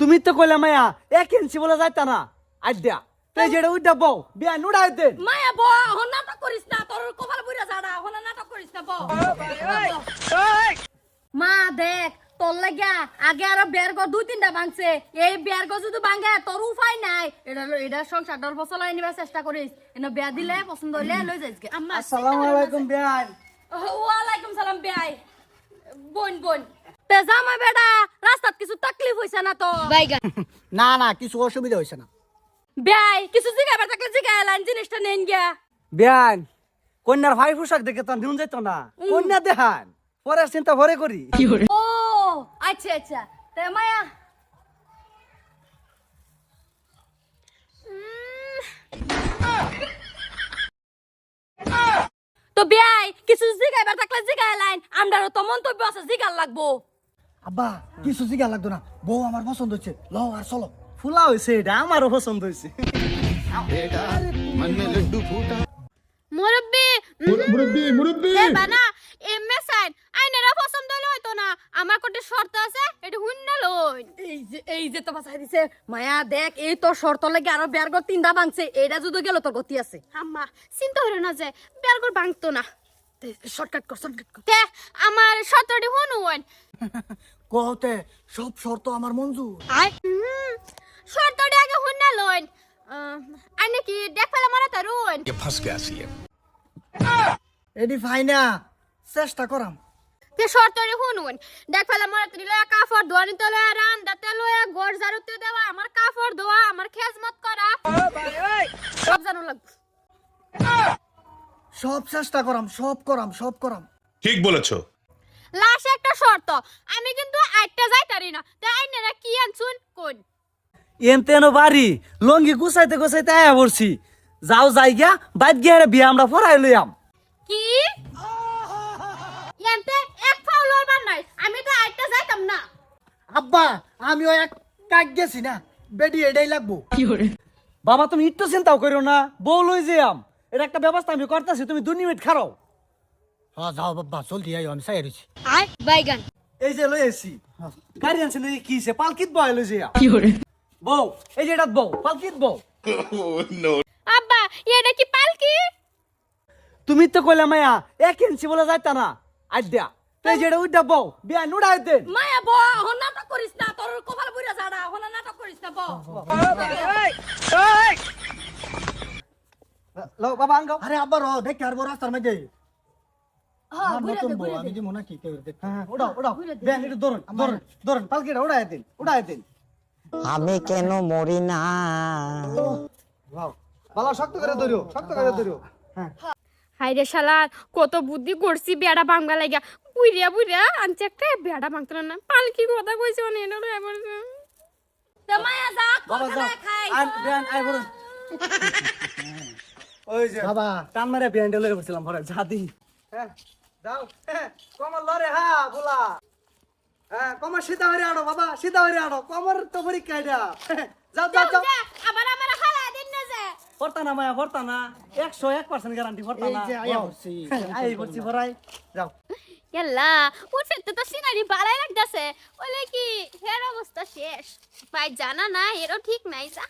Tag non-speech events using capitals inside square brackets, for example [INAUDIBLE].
তুমি তো কইলে মায়া এক ইঞ্চি বলে যাইতা না। আইডিয়া তুই যেটা উইটা বউ বিয়া নুড়াই দেন মায়া ব হন নাটক করিস না তোর কপাল বুড়া নাটক করিস না ব মা দেখ তোর লাগা আগে আরও বের গো দুই তিনটা ভাঙছে। এই বের গো যদি ভাঙে তোর উপায় নাই। এটা এটা সংসার বছর নিবার চেষ্টা করিস। এনে বেয়া দিলে পছন্দ হইলে লই যাইস আসসালামু আলাইকুম ওয়ালাইকুম সালাম বেয়াই। বোন বোন। তে জামা তাকলিফ হইছে না তো? না না কিছু অসুবিধা হয়েছে না। বেয়াই কিছু জিগাইবার থাকলে জিগাই লাইন জিনিসটা নেন গিয়া। কন্যার ভাই পোশাক দেখে তো যেত না। কন্যা দেখান পরে চিন্তা ভরে করি। ও আচ্ছা আচ্ছা। তে মায়া। তো বেয়াই কিছু জিগাইবার থাকলে জিগাই লাইন। আমরারও তো মন্তব্য আছে জিগার লাগবো। আব্বা কিছু জিগা লাগতো না? বউ আমার পছন্দ হচ্ছে ল আর চলো। ফুলা হয়েছে এটা আমারও পছন্দ হয়েছে। মুরব্বি মুরব্বি মুরব্বি! এ বানা এমএ সাইন আইনেরা পছন্দ হইলে হইতো না। আমার কোটে শর্ত আছে এটা হুন্না লই এই যে এই যে তো বাসাই দিছে মায়া দেখ এই তোর শর্ত লাগে আরও বের গো তিনটা ভাঙছে। এইটা যদি গেল তোর গতি আছে। আম্মা চিন্তা হইল না যে বেরগর ভাঙতো না। শর্টকাট কর শর্টকাট কর। তে আমার শর্তটি হুনুন [LAUGHS] কহতে সব শর্ত আমার মঞ্জুর। আই শর্তটি আগে হুন্না লইন। আইনে কি দেখ ফেলে মারা তারুন এডি ফাইনা চেষ্টা করাম। তে শর্তটি হুনুন দেখ ফেলে মারা তুই লয়া কাপড় ধোয়ানি তো লয়া রান্দাতে লয়া ঘর ঝাড়ুতে দেওয়া আমার কাপড় ধোয়া আমার খেজমত করা। সব জানো লাগবে। সব চেষ্টা করাম সব করাম সব করাম। ঠিক বলেছ। লাশ একটা শর্ত। আমি কিন্তু আটটা যাইতারি না। তাই আইনেরা কি আনছুন? কোন? এন তেন বাড়ি। লঙ্গি গুছাইতে গুছাইতে আয়া পড়ছি। যাও যাই গিয়া বাইত গিয়া বিয়া আমরা ফরাই লইয়াম কি? এনতে এক ফাউল লড়বার নাই। আমি তো আটটা যাইতাম না। আব্বা আমি আমিও এক কাক গেছি না। বেডি এটাই লাগবো। বাবা তুমি একটু চিন্তাও করো না। বউ লই যাম এর একটা ব্যবস্থা আমি করতেছি তুমি দু মিনিট খারাও হ্যাঁ যাও বাবা জলদি আইও আমি চাই আই বাইগান। এই যে লই আইছি। গাড়ি আনছে নাকি কি সে পালকিত বয় লই যাম বউ এই যে এটা বউ পালকিত বউ। আব্বা এটা কি পালকি তুমি তো কইলে মায়া এক ইঞ্চি বলে যাইতা না। আইডিয়া তুই যেটা উইটা বউ বিয়া নুড়াই দেন মায়া ব হন নাটক করিস না তোর কপাল বুড়া জাড়া হন নাটক করিস না ব লো বাবা আঙ্গ আরে আব্বা রো দেখে আর বড় রাস্তার মধ্যে হ্যাঁ আমার বুড়া নতুন দে বউ বুড়া আমি দিব নাকি হ্যাঁ উড়াও উড়াও বিয়ান একটু ধরুন ধরুন ধরুন পালকিটা উড়াই দেন উড়াই দেন। আমি কেন মরি না? বালা শক্ত করে ধরিও শক্ত করে ধরিও হ্যাঁ। হাইরে শালা কত বুদ্ধি করছি বেড়া ভাঙবা লাগিয়া। বুইরিয়া বুইরিয়া আনছে একটা বেড়া ভাঙতো না পালকি কথা কইছে মানে মায়া যা বাবা খাই আই বিয়ান আই বলুন ওই যে বাবা। টান মারে বসছিলাম ভরে জাদি হ্যাঁ। কমর লরে হ্যাঁ কমর সিধা হরে আড়ো বাবা সিধা হরে আড়ো কমর তো পরীক্ষা এটা যাও যাও। যাও আবার আমার হালা দিন না যে। ভরতা না মায়া ভরতা না একশো এক পার্সেন্ট গ্যারান্টি ভরতা এই না যে আয়া হচ্ছি আই বলছি ভরাই। যাও। ইয়াল্লা উঠে তো সিনারি বাড়াই কি হের অবস্থা শেষ। ভাই জানা না এরও ঠিক নাই যা।